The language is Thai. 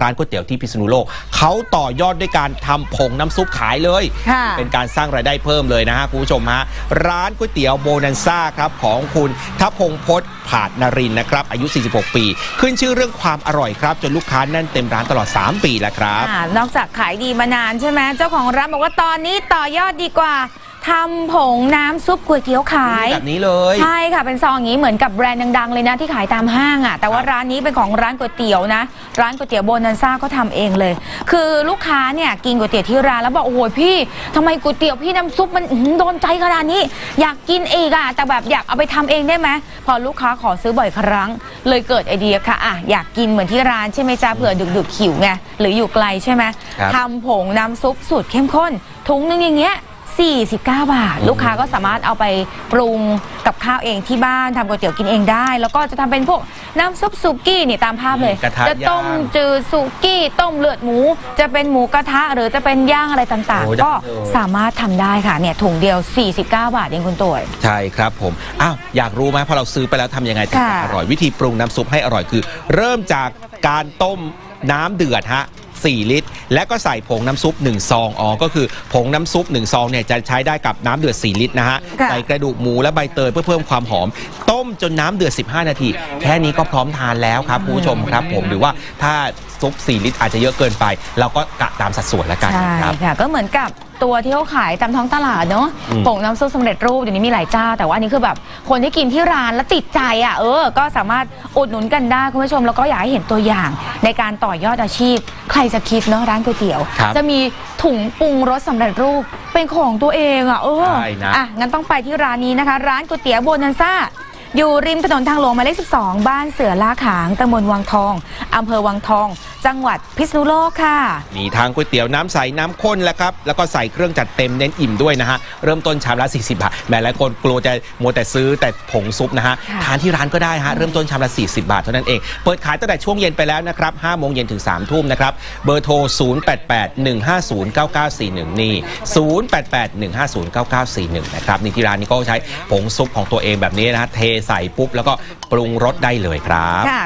ร้านก๋วยเตี๋ยวที่พิษณุโลกเขาต่อยอดด้วยการทำผงน้ำซุปขายเลยค่ะเป็นการสร้างรายได้เพิ่มเลยนะฮะคุณผู้ชมฮะร้านก๋วยเตี๋ยวโบนันซ่าครับของคุณทัพพงษ์พจน์ผาดนรินทร์นะครับอายุ 46 ปี ขึ้นชื่อเรื่องความอร่อยครับจนลูกค้าแน่นเต็มร้านตลอด 3 ปีแล้วครับอ่านอกจากขายดีมานานใช่ไหมเจ้าของร้านบอกว่าตอนนี้ต่อยอดดีกว่า ทำผงน้ำซุปก๋วยเตี๋ยวขาย แบบนี้เลย ใช่ค่ะเป็นซองอย่างนี้เหมือนกับแบรนด์ดังๆเลยนะที่ขายตามห้างอะแต่ว่าร้านนี้เป็นของร้านก๋วยเตี๋ยวนะ ร้านก๋วยเตี๋ยวโบนันซ่าก็ทำเองเลย คือลูกค้าเนี่ยกินก๋วยเตี๋ยวที่ร้านแล้วบอกโอ้โหพี่ทำไมก๋วยเตี๋ยวพี่น้ำซุปมันอื้อหือโดนใจขนาดนี้ อยากกินอีกอะแต่แบบอยากเอาไปทำเองได้ไหมพอลูกค้าขอซื้อบ่อยครั้ง เลยเกิดไอเดียค่ะอะอยากกินเหมือนที่ร้านใช่ไหมจ๊ะเผื่อดึกๆหิวไงหรืออยู่ไกลใช่ไหมครับ ทำผงน้ำซุปสูตรเข้มข้นถุงนึงอย่างเงี้ย 49 บาท ลูกค้าก็สามารถเอาไปปรุงกับข้าวเองที่บ้านทำก๋วยเตี๋ยวกินเองได้ แล้วก็จะทำเป็นพวกน้ำซุปสุกี้นี่ตามภาพเลย กระทะจะต้มย่างจืดสุกี้ ต้มเลือดหมู จะเป็นหมูกระทะหรือจะเป็นย่างอะไรต่างโอ้ๆก็ได้เลย สามารถทำได้ค่ะเนี่ยถุงเดียว 49 บาทเองคุณตัว ใช่ครับผมอ้าวอยากรู้ไหมพอเราซื้อไปแล้วทำยังไงถึงจะค่ะ อร่อยวิธีปรุงน้ำซุปให้อร่อยคือ เริ่มจากการต้มน้ำเดือดฮะ 4 ลิตร และก็ใส่ผงน้ำซุป1ซองอ๋อก็คือผงน้ำซุป1ซองเนี่ยจะใช้ได้กับน้ำเดือด 4 ลิตรนะฮะค่ะ ใส่กระดูกหมูและใบเตยเพื่อเพิ่มความหอม ต้มจนน้ำเดือด 15 นาที แค่นี้ก็พร้อมทานแล้วครับคุณผู้ชมครับผมหรือว่าถ้าซุป 4 ลิตรอาจจะเยอะเกินไป เราก็กะตามสัดส่วนแล้วกันใช่ครับ ค่ะ ก็เหมือนกับ ตัวที่เขาขายตามท้องตลาดเนาะอืมผงน้ำซุปสำเร็จรูปเดี๋ยวนี้มีหลายเจ้า แต่ว่าอันนี้คือแบบคนที่กินที่ร้านแล้วติดใจอะเออ ก็สามารถอุดหนุนกันได้คุณผู้ชมแล้วก็อยากให้เห็นตัวอย่าง ในการต่อยอดอาชีพ ใครจะคิดเนาะร้านก๋วยเตี๋ยว ครับจะมีถุงปรุงรสสำเร็จรูปเป็นของตัวเองอะเออใช่นะ อะงั้นต้องไปที่ร้านนี้นะคะ ร้านก๋วยเตี๋ยวโบนันซ่า อยู่ริมถนนทางหลวงหมายเลข 12 บ้านเสือล่าขางตำบลวังทอง อำเภอวังทอง จังหวัดพิษณุโลกค่ะ มีทางก๋วยเตี๋ยวน้ำใส น้ำข้นแล้วครับ แล้วก็ใส่เครื่องจัดเต็มเน้นอิ่มด้วยนะฮะ เริ่มต้นชามละ 40 บาทแหม้หลายคนกลัวจะมัวแต่ซื้อแต่ผงซุปนะฮะค่ะทานที่ร้านก็ได้ฮะ เริ่มต้นชามละ 40 บาทเท่านั้นเอง เปิดขายตั้งแต่ช่วงเย็นไปแล้วนะครับ5โมงเย็นถึง3ทุ่มนะครับ เบอร์โทร 0881509941 นี่ 0881509941 นะครับนี่ที่ร้านนี้ก็ใช้ผงซุปของตัวเองแบบนี้นะฮะเทใส่ปุ๊บแล้วก็ปรุงรสได้เลยครับ